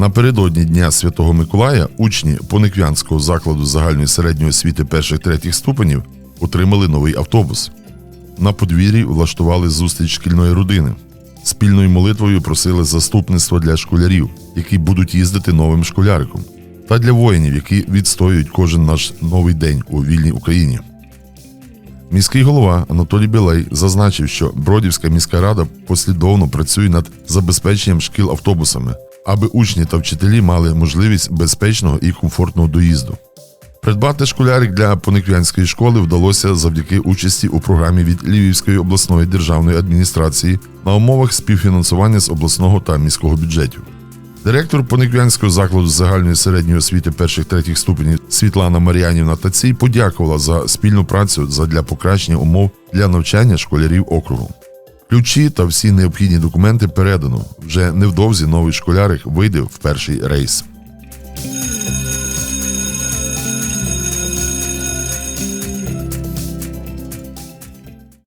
Напередодні Дня Святого Миколая учні Пониквянського закладу загальної середньої освіти перших третіх ступенів отримали новий автобус. На подвір'ї влаштували зустріч шкільної родини. Спільною молитвою просили заступництво для школярів, які будуть їздити новим школяриком, та для воїнів, які відстоюють кожен наш новий день у вільній Україні. Міський голова Анатолій Білей зазначив, що Бродівська міська рада послідовно працює над забезпеченням шкіл автобусами, аби учні та вчителі мали можливість безпечного і комфортного доїзду. Придбати школярик для Пониквянської школи вдалося завдяки участі у програмі від Львівської обласної державної адміністрації на умовах співфінансування з обласного та міського бюджетів. Директор Пониквянського закладу загальної середньої освіти перших третіх ступенів Світлана Мар'янівна Тацій подякувала за спільну працю задля покращення умов для навчання школярів округу. Ключі та всі необхідні документи передано. Вже невдовзі новий школярик вийде в перший рейс.